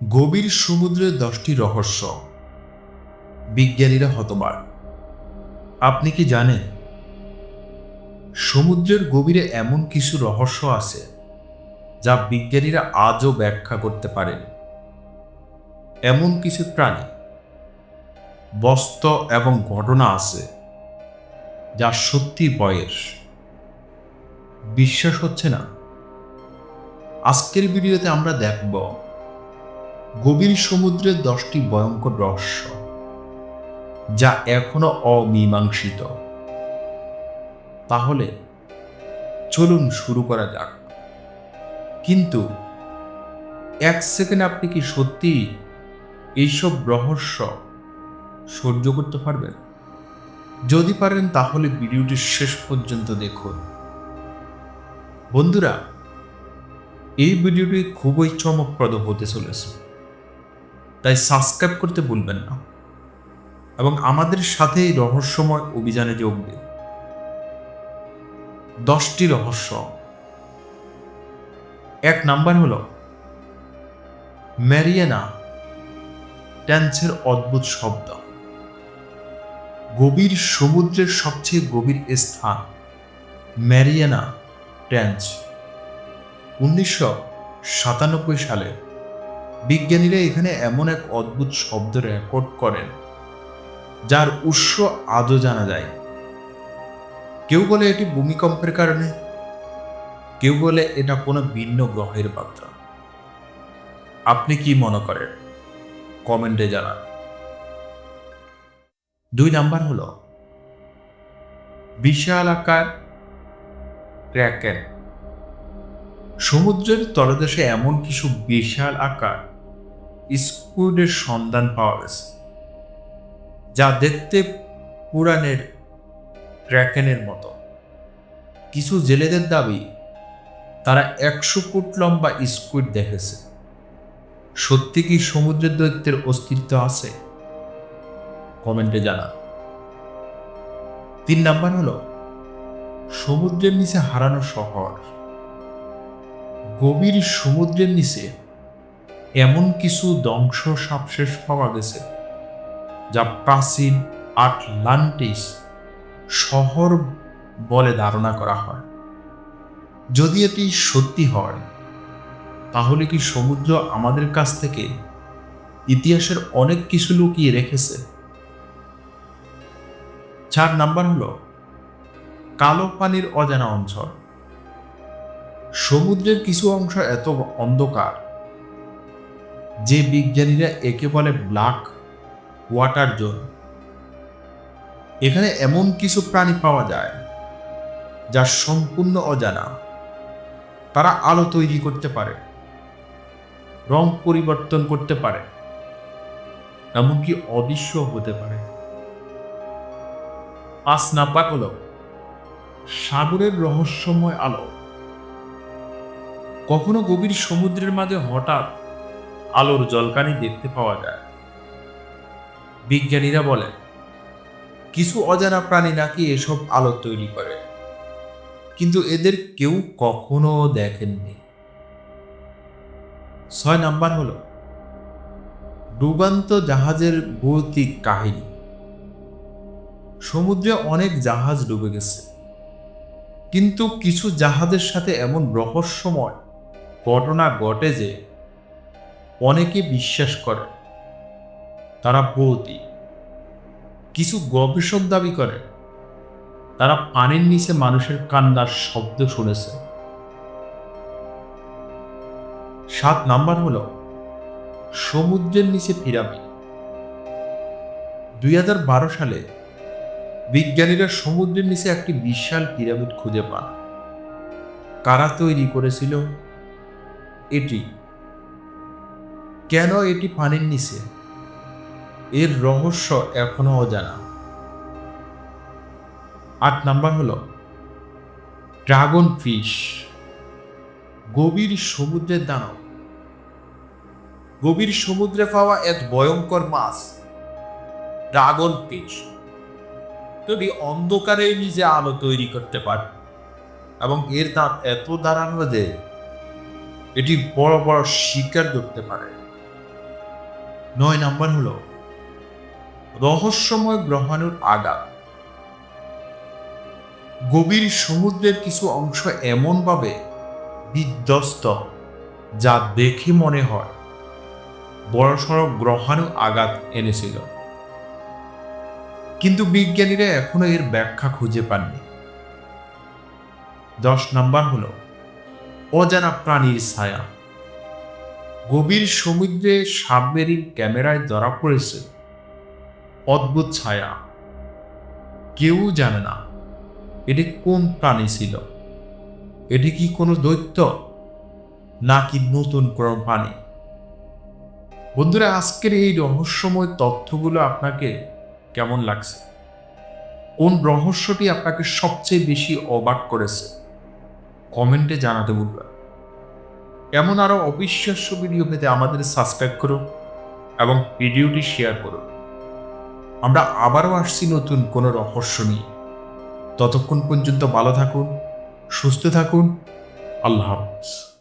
গভীর সমুদ্রের দশটি রহস্য। বিজ্ঞানীরা হতবার আপনি কি জানেন? সমুদ্রের গভীরে এমন কিছু রহস্য আছে, যা বিজ্ঞানীরা আজও ব্যাখ্যা করতে পারেন। এমন কিছু প্রাণী, বস্ত্র এবং ঘটনা আছে, যা সত্যি বয়স বিশ্বাস হচ্ছে না। আজকের ভিডিওতে আমরা দেখব গভীর সমুদ্রের দশটি ভয়ঙ্কর রহস্য, যা এখনও অমীমাংসিত। তাহলে চলুন শুরু করা যাক। কিন্তু এক সেকেন্ড আপনি কি সত্যি এইসব রহস্য সহ্য করতে পারবেন? যদি পারেন তাহলে ভিডিওটি শেষ পর্যন্ত দেখুন। বন্ধুরা, এই ভিডিওটি খুবই চমকপ্রদ হতে চলেছে। তাই সাবস্ক্রাইব করতে ভুলবেন না। এবং আমাদের সাথে এই রহস্যময় অভিযানে যোগ দিন। দশটি রহস্য। এক নাম্বার হল, ম্যারিয়ানা ট্যান্সের অদ্ভুত শব্দ। গভীর সমুদ্রের সবচেয়ে গভীর স্থান ম্যারিয়ানা ট্যান্স। উনিশশো সাতানব্বই সালে বিজ্ঞানীরা এখানে এমন এক অদ্ভুত শব্দ রেকর্ড করেন, যার উৎস আজও জানা যায়। কেউ বলে এটি ভূমিকম্পের কারণে, কেউ বলে এটা কোনো ভিন্ন গ্রহের বার্তা আপনি কি মনে করেন? কমেন্টে জানান। দুই নাম্বার হলো, বিশাল আকার ক্র্যাকেন। সমুদ্রের তলদেশে এমন কিছু বিশাল আকার স্কুডের সন্ধান পাওয়া গেছে, যা দেখতে পুরাণের ক্র্যাকেনের মতো। কিছু জেলেদের দাবি, তারা একশো ফুট লম্বা স্কুইড দেখেছে। সত্যি কি সমুদ্রের দৈত্যের অস্তিত্ব আছে? কমেন্টে জানা তিন নাম্বার হলো, সমুদ্রের নিচে হারানো শহর। গভীর সমুদ্রের নিচে এমন কিছু ধ্বংস সাবশেষ পাওয়া গেছে, যা প্রাচীন আটলান্টিস শহর বলে ধারণা করা হয়। যদি এটি সত্যি হয়, তাহলে কি সমুদ্র আমাদের কাছ থেকে ইতিহাসের অনেক কিছু লুকিয়ে রেখেছে? চার নাম্বার হলো, কালো পানির অজানা অঞ্চল। সমুদ্রের কিছু অংশ এত অন্ধকার যে বিজ্ঞানীরা একে বলে ব্ল্যাক ওয়াটার জোন। এখানে এমন কিছু প্রাণী পাওয়া যায় যা সম্পূর্ণ অজানা। তারা আলো তৈরি করতে পারে, রং পরিবর্তন করতে পারে, এমনকি অদৃশ্য হতে পারে। পাঁচ নাম্বার হলো সাগরের রহস্যময় আলো। কখনো গভীর সমুদ্রের মাঝে হঠাৎ আলোর জলকানি দেখতে পাওয়া যায়। বিজ্ঞানীরা বলে কিছু অজানা প্রাণী নাকি এসব আলো তৈরি করে। কিন্তু এদের কেউ কখনো দেখেননি। ছয় নাম্বার হলো, ডুবান্ত জাহাজের ভৌতিক কাহিনী। সমুদ্রে অনেক জাহাজ ডুবে গেছে। কিন্তু কিছু জাহাজের সাথে এমন রহস্যময় ঘটনা ঘটে যে অনেকে বিশ্বাস করে, তারা ভৌতিক কিছু গবেষক দাবি করে, তারা পানির নিচে মানুষের কান্নার শব্দ শুনেছে। সাত নাম্বার হলো, সমুদ্রের নিচে পিরামিড। দুই হাজার বারো সালে বিজ্ঞানীরা সমুদ্রের নিচে একটি বিশাল পিরামিড খুঁজে পান। কারা তৈরি করেছিল? এটি কেন এটি পানির নিচে? এর রহস্য এখনও অজানা। আট নাম্বার হলো, ড্রাগন ফিশ, গভীর সমুদ্রের দানব। গভীর সমুদ্রে পাওয়া এক ভয়ঙ্কর মাছ, ড্রাগন ফিশ। যদি অন্ধকারে নিজে আলো তৈরি করতে পারে, এবং এর দাঁত এত দাঁড়ানো যে, এটি বড় বড় শিকার ধরতে পারে। নয় নাম্বার হলো রহস্যময় গ্রহাণুর আঘাত গভীর সমুদ্রের কিছু অংশ এমনভাবে বিধ্বস্ত যা দেখে মনে হয় বড়সড় গ্রহাণু আঘাত এনেছিল। কিন্তু বিজ্ঞানীরা এখনও এর ব্যাখ্যা খুঁজে পাননি। দশ নাম্বার হলো অজানা প্রাণীর ছায়া। গভীর সমুদ্রে সাবমেরিন ক্যামেরায় ধরা পড়েছে। অদ্ভুত ছায়া। কেউ জানে না, এটি কোন প্রাণী ছিল? এটি কি কোনো দৈত্য, নাকি নতুন কোনো প্রাণী? বন্ধুরা, আজকের এই রহস্যময় তথ্যগুলো আপনাকে কেমন লাগছে? কোন রহস্যটি আপনাকে সবচেয়ে বেশি অবাক করেছে? কমেন্টে জানাতে ভুলবেন এমন আরও অবিশ্বাস্য ভিডিও পেতে আমাদের সাবস্ক্রাইব করুন এবং ভিডিওটি শেয়ার করুন। আমরা আবারও আসছি নতুন কোনো রহস্য নিয়ে। ততক্ষণ পর্যন্ত ভালো থাকুন, সুস্থ থাকুন। আল্লাহ হাফিজ।